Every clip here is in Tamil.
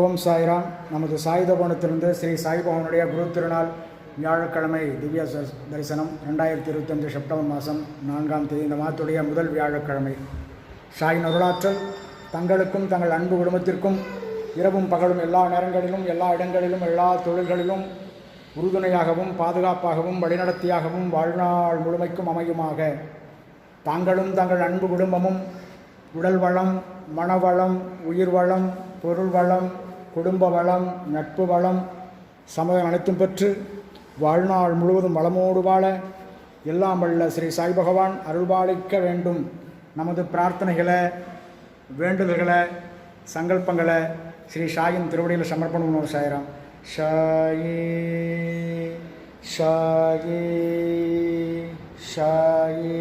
ஓம் சாய்ராம். நமது சாயுத கோணத்திலிருந்து ஸ்ரீ சாய்பவனுடைய குரு திருநாள் வியாழக்கிழமை திவ்ய தரிசனம் ரெண்டாயிரத்தி இருபத்தஞ்சு செப்டம்பர் மாதம் நான்காம் தேதி. இந்த மாதத்துடைய முதல் வியாழக்கிழமை. சாயின் அருளாற்றல் தங்களுக்கும் தங்கள் அன்பு குடும்பத்திற்கும் இரவும் பகலும் எல்லா நேரங்களிலும் எல்லா இடங்களிலும் எல்லா தொழில்களிலும் உறுதுணையாகவும் பாதுகாப்பாகவும் வழிநடத்தியாகவும் வாழ்நாள் முழுமைக்கும் அமையுமாக. தாங்களும் தங்கள் அன்பு குடும்பமும் உடல் வளம் மனவளம் உயிர் வளம் பொருள் வளம் குடும்ப வளம் நட்பு வளம் சமயம் அனைத்தும் பெற்று வாழ்நாள் முழுவதும் வளமோடு வாழ எல்லாம் வல்ல ஸ்ரீ சாய் பகவான் அருள்பாலிக்க வேண்டும். நமது பிரார்த்தனைகளை வேண்டுதல்களை சங்கல்பங்களை ஸ்ரீ சாயின் திருவடியில் சமர்ப்பணம் பண்ணுவோம் Sairam. ஷாயி ஷாயி ஷாயி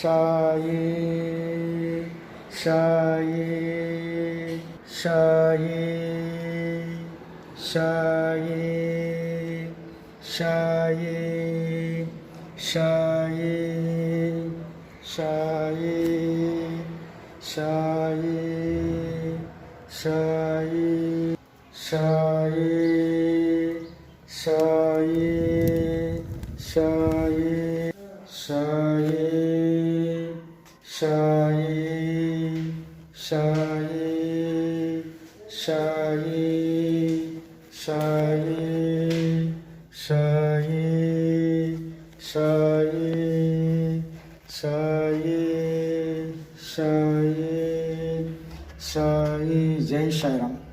ஷாயி ஷாயி शाये शाये शाये शाये शाये शाये शाये शाये शाये शाये शाये शाये शाये şai şai şai şai şai şai şai Cenk Şayram